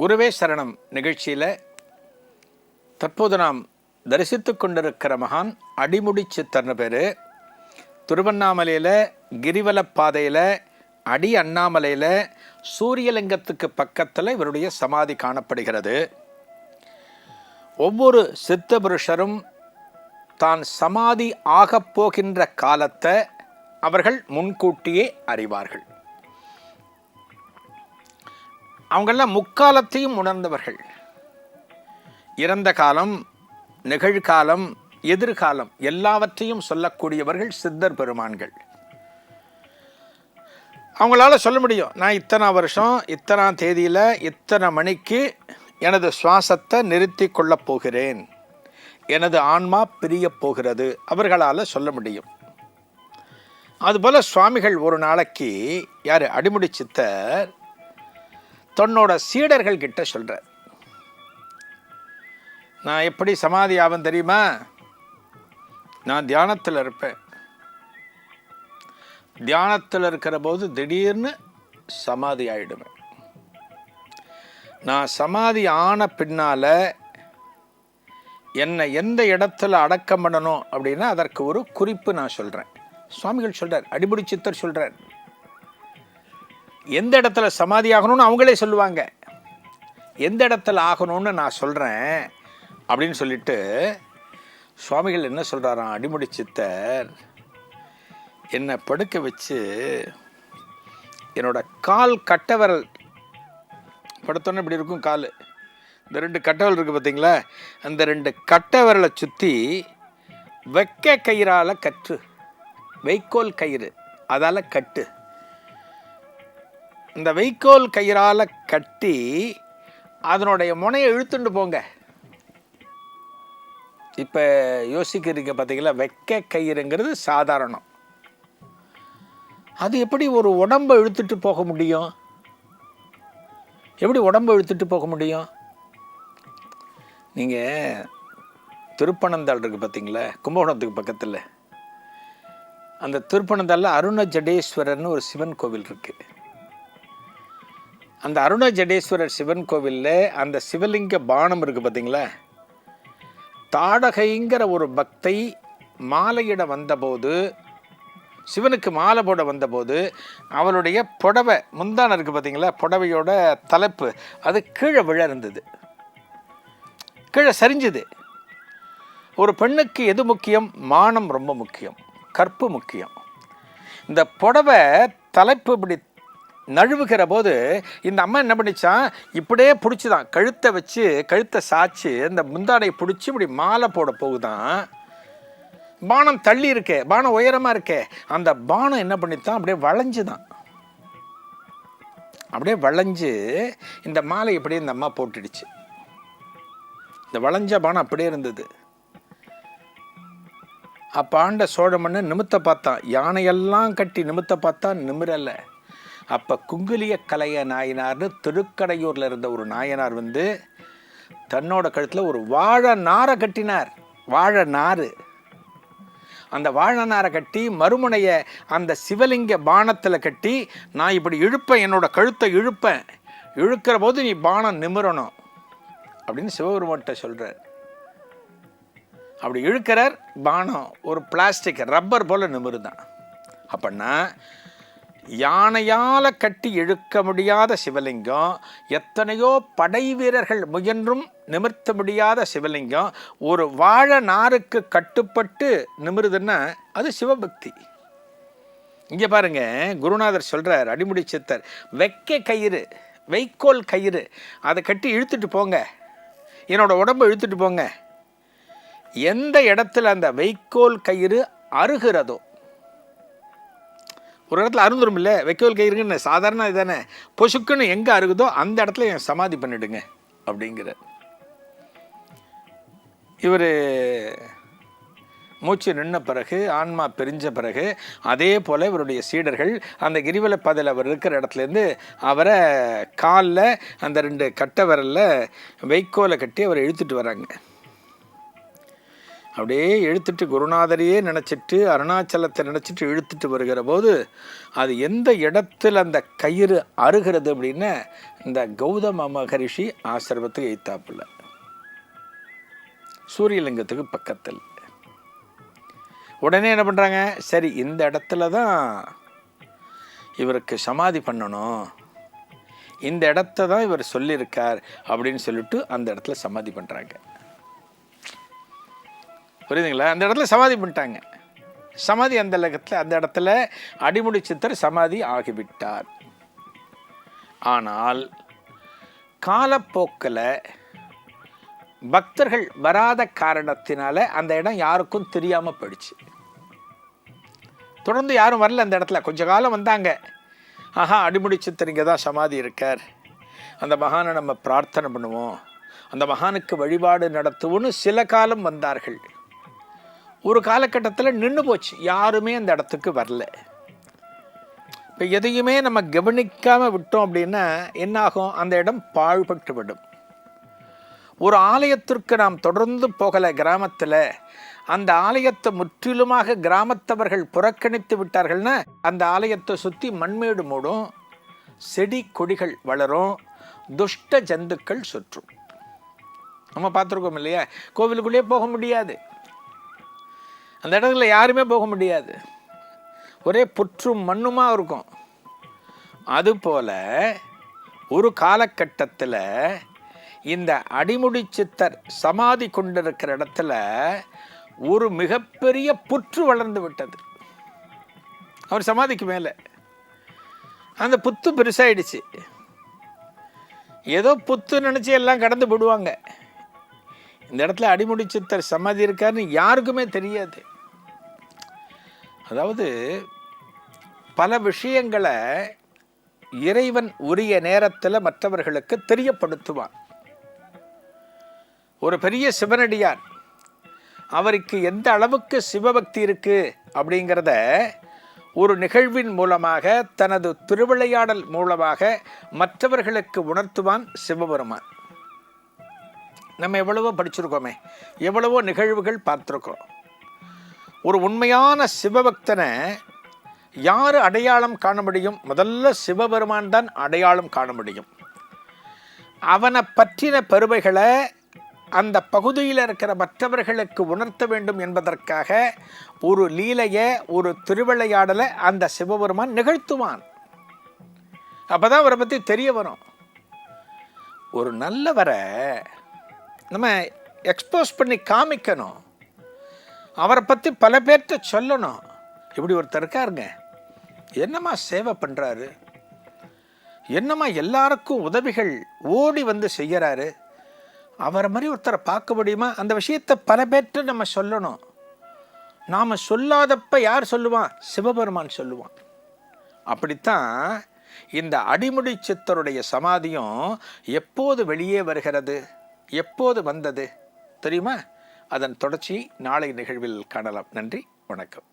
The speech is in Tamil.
குருவே சரணம். நிகழ்ச்சியில் தற்போது நாம் தரிசித்து கொண்டிருக்கிற மகான் அடிமுடி சித்தர்னு பேர். திருவண்ணாமலையில் கிரிவல பாதையில் அடி அண்ணாமலையில் சூரியலிங்கத்துக்கு பக்கத்தில் இவருடைய சமாதி காணப்படுகிறது. ஒவ்வொரு சித்த புருஷரும் தான் சமாதி ஆகப் போகின்ற காலத்தை அவர்கள் முன்கூட்டியே அறிவார்கள். அவங்கெல்லாம் முக்காலத்தையும் உணர்ந்தவர்கள். இறந்த காலம் நிகழ்காலம் எதிர்காலம் எல்லாவற்றையும் சொல்லக்கூடியவர்கள் சித்தர் பெருமான்கள். அவங்களால சொல்ல முடியும். நான் இத்தனை வருஷம் இத்தனை தேதியில் இத்தனை மணிக்கு எனது சுவாசத்தை நிறுத்தி கொள்ளப் போகிறேன். எனது ஆன்மா பிரியப் போகிறது. அவர்களால் சொல்ல முடியும். அதுபோல் சுவாமிகள் ஒரு நாளைக்கு யார் அடிமுடி சித்தர் தன்னோட சீடர்கள் கிட்ட சொல்கிறார் நான் எப்படி சமாதி ஆகும் தெரியுமா? நான் தியானத்தில் இருப்பேன். தியானத்தில் இருக்கிற போது திடீர்னு சமாதி ஆயிடுவேன். நான் சமாதி ஆன பின்னால் என்னை எந்த இடத்துல அடக்கம் பண்ணணும் அப்படின்னா அதற்கு ஒரு குறிப்பு நான் சொல்கிறேன் சுவாமிகள் சொல்கிறார் அடிபுடி சித்தர் சொல்கிறார் எந்த இடத்துல சமாதி ஆகணும்னு அவங்களே சொல்லுவாங்க. எந்த இடத்துல ஆகணும்னு நான் சொல்கிறேன் அப்படின்னு சொல்லிட்டு சுவாமிகள் என்ன சொல்கிறாராம் அடிமுடி சித்தர் என்னை படுக்க வச்சு என்னோட கால் கட்டவரல். படுத்தோன்னே இப்படி இருக்கும் கால். இந்த ரெண்டு கட்டவரல் இருக்குது பார்த்தீங்களா? அந்த ரெண்டு கட்டவரலை சுற்றி வெக்க கயிறால் கற்று வைக்கோல் கயிறு அதால் கட்டு. இந்த வைக்கோல் கயிறால் கட்டி அதனுடைய முனையை இழுத்துண்டு போங்க. இப்போ யோசிக்கிறீங்க பார்த்தீங்களா வெக்க கயிறுங்கிறது சாதாரணம். அது எப்படி ஒரு உடம்பை இழுத்துட்டு போக முடியும்? எப்படி உடம்பை இழுத்துட்டு போக முடியும்? நீங்கள் திருப்பனந்தாள் இருக்குது பார்த்தீங்களா கும்பகோணத்துக்கு பக்கத்தில். அந்த திருப்பனந்தாளில் அருண ஜடேஸ்வரர்னு ஒரு சிவன் கோவில் இருக்குது அந்த அருண ஜடேஸ்வரர் சிவன் கோவிலில் அந்த சிவலிங்க பானம் இருக்குது பார்த்தீங்களா தாடகைங்கிற ஒரு பக்தை மாலையிட வந்தபோது சிவனுக்கு மாலை போட வந்தபோது அவளுடைய புடவை முந்தான இருக்குது பார்த்தீங்களா புடவையோட தலைப்பு அது கீழே விழ இருந்தது கீழே சரிஞ்சுது. ஒரு பெண்ணுக்கு எது முக்கியம்? மானம் ரொம்ப முக்கியம். கற்பு முக்கியம். இந்த புடவை தலைப்பு இப்படி நழுவுகிற போது இந்த அம்மா என்ன பண்ணிச்சான்? இப்படியே பிடிச்சிதான். கழுத்தை வச்சு கழுத்தை சாய்ச்சி இந்த முந்தாடையை பிடிச்சி இப்படி மாலை போட போகுதான். பானம் தள்ளி இருக்கே பானம் உயரமாக இருக்கே. அந்த பானம் என்ன பண்ணித்தான்? அப்படியே வளைஞ்சு தான் அப்படியே வளைஞ்சு இந்த மாலை இப்படியே இந்த அம்மா போட்டுடுச்சு. இந்த வளைஞ்ச பானம் அப்படியே இருந்தது. அப்போ ஆண்ட சோழ நிமித்த பார்த்தான். யானையெல்லாம் கட்டி நிமித்த பார்த்தா நிமிரலை. அப்போ குங்குலிய கலைய நாயனார்னு திருக்கடையூரில் இருந்த ஒரு நாயனார் வந்து தன்னோட கழுத்தில் ஒரு வாழை நாரை கட்டினார். வாழை நாறு. அந்த வாழை நாரை கட்டி மறுமுனையை அந்த சிவலிங்க பானத்தில் கட்டி நான் இப்படி இழுப்பேன் என்னோட கழுத்தை இழுப்பேன். இழுக்கிற போது நீ பானம் நிமிரணும் அப்படின்னு சிவபெருமான்கிட்ட சொல்கிறார் அப்படி இழுக்கிறார் பானம் ஒரு பிளாஸ்டிக் ரப்பர் போல் நிமிருதான். அப்படின்னா யானையால் கட்டி இழுக்க முடியாத சிவலிங்கம் எத்தனையோ படை வீரர்கள் முயன்றும் நிமிர்த்த முடியாத சிவலிங்கம் ஒரு வாழ நாருக்கு கட்டுப்பட்டு நிமிருதுன்னா அது சிவபக்தி. இங்கே பாருங்க குருநாதர் சொல்கிறார் அடிமுடி சித்தர் வெக்க கயிறு வைக்கோல் கயிறு அதை கட்டி இழுத்துட்டு போங்க. என்னோட உடம்பை இழுத்துட்டு போங்க. எந்த இடத்துல அந்த வைக்கோல் கயிறு அருகிறதோ ஒரு இடத்துல அருந்துரும் இல்லை? வைக்கோல் கயிறுங்கன்னு சாதாரண இதானே? பொசுக்குன்னு எங்கே அருகுதோ அந்த இடத்துல என் சமாதி பண்ணிடுங்க அப்படிங்கிற இவர் மூச்சு நின்ன பிறகு ஆன்மா பிரிஞ்ச பிறகு அதே போல் இவருடைய சீடர்கள் அந்த கிரிவல பாதையில் அவர் இருக்கிற இடத்துலேருந்து அவரை காலில் அந்த ரெண்டு கட்டை விரலில் வைக்கோலை கட்டி அவரை இழுத்துட்டு வராங்க. அப்படியே இழுத்துட்டு குருநாதரையே நினச்சிட்டு அருணாச்சலத்தை நினச்சிட்டு இழுத்துட்டு வருகிற போது அது எந்த இடத்துல அந்த கயிறு அருகிறது அப்படின்னா இந்த கௌதம மகரிஷி ஆசிரமத்துக்கு எய்த்தாப்புல. சூரியலிங்கத்துக்கு பக்கத்தில். உடனே என்ன பண்ணுறாங்க சரி இந்த இடத்துல தான் இவருக்கு சமாதி பண்ணணும். இந்த இடத்த தான் இவர் சொல்லியிருக்கார் அப்படின்னு சொல்லிட்டு அந்த இடத்துல சமாதி பண்ணுறாங்க புரியுதுங்களா? அந்த இடத்துல சமாதி பண்ணிட்டாங்க. சமாதி அந்த இடத்துல அந்த இடத்துல அடிமுடி சித்தர் சமாதி ஆகிவிட்டார். ஆனால் காலப்போக்கில் பக்தர்கள் வராத காரணத்தினால அந்த இடம் யாருக்கும் தெரியாமல் போயிடுச்சு. தொடர்ந்து யாரும் வரல அந்த இடத்துல. கொஞ்ச காலம் வந்தாங்க. ஆஹா அடிமுடி சித்தர் இங்கே தான் சமாதி இருக்கார். அந்த மகானை நம்ம பிரார்த்தனை பண்ணுவோம். அந்த மகானுக்கு வழிபாடு நடத்துவோன்னு சில காலம் வந்தார்கள். ஒரு காலகட்டத்தில் நின்று போச்சு. யாருமே அந்த இடத்துக்கு வரல. இப்போ எதையுமே நம்ம கவனிக்காமல் விட்டோம் அப்படின்னா என்னாகும் அந்த இடம் பாழ்பட்டு விடும். ஒரு ஆலயத்திற்கு நாம் தொடர்ந்து போகலை கிராமத்தில். அந்த ஆலயத்தை முற்றிலுமாக கிராமத்தவர்கள் புறக்கணித்து விட்டார்கள்னா அந்த ஆலயத்தை சுற்றி மண்மேடு மூடும் செடி கொடிகள் வளரும் துஷ்ட ஜந்துக்கள் சுற்றும். நம்ம பார்த்துருக்கோம் இல்லையா? கோவிலுக்குள்ளேயே போக முடியாது. அந்த இடத்துல யாருமே போக முடியாது. ஒரே புற்றும் மண்ணுமா இருக்கும். அதுபோல் ஒரு காலகட்டத்தில் இந்த அடிமுடி சித்தர் சமாதி கொண்டிருக்கிற இடத்துல ஒரு மிகப்பெரிய புற்று வளர்ந்து விட்டது. அவர் சமாதிக்கு மேலே. அந்த புத்து பெருசாயிடுச்சு. ஏதோ புத்து நினச்சி எல்லாம் கடந்து விடுவாங்க இந்த இடத்துல அடிமுடி சித்தர் சமாதி இருக்காருன்னு யாருக்குமே தெரியாது. அதாவது பல விஷயங்களை இறைவன் உரிய நேரத்தில் மற்றவர்களுக்கு தெரியப்படுத்துவான். ஒரு பெரிய சிவனடியார் அவருக்கு எந்த அளவுக்கு சிவபக்தி இருக்கு அப்படிங்கிறத ஒரு நிகழ்வின் மூலமாக தனது திருவிளையாடல் மூலமாக மற்றவர்களுக்கு உணர்த்துவான் சிவபெருமான். நம்ம எவ்வளவோ படிச்சிருக்கோமே எவ்வளவோ நிகழ்வுகள் பார்த்துருக்கோம் ஒரு உண்மையான சிவபக்தனை யார் அடையாளம் காண முடியும்? முதல்ல சிவபெருமான் தான் அடையாளம் காண முடியும். அவனை பற்றின பெருமைகளை அந்த பகுதியில் இருக்கிற மற்றவர்களுக்கு உணர்த்த வேண்டும் என்பதற்காக ஒரு லீலையை ஒரு திருவிளையாடலை அந்த சிவபெருமான் நிகழ்த்துவான். அப்போ தான் அவரை பற்றி தெரிய வரும். ஒரு நல்லவரை நம்ம எக்ஸ்போஸ் பண்ணி காமிக்கணும். அவரை பற்றி பல பேர்த்த சொல்லணும். இப்படி ஒருத்தர் இருக்காருங்க. என்னம்மா சேவை பண்ணுறாரு என்னம்மா எல்லாருக்கும் உதவிகள் ஓடி வந்து செய்கிறாரு அவரை மாதிரி ஒருத்தரை பார்க்க முடியுமா? அந்த விஷயத்தை பல பேர்கிட்ட நம்ம சொல்லணும். நாம் சொல்லாதப்ப யார் சொல்லுவான்? சிவபெருமான் சொல்லுவான். அப்படித்தான் இந்த அடிமுடி சித்தருடைய சமாதியும் எப்போது வெளியே வருகிறது? எப்போது வந்தது? தெரியுமா? அதன் தொடர்ச்சி நாளை நிகழ்வில் காணலாம். நன்றி வணக்கம்.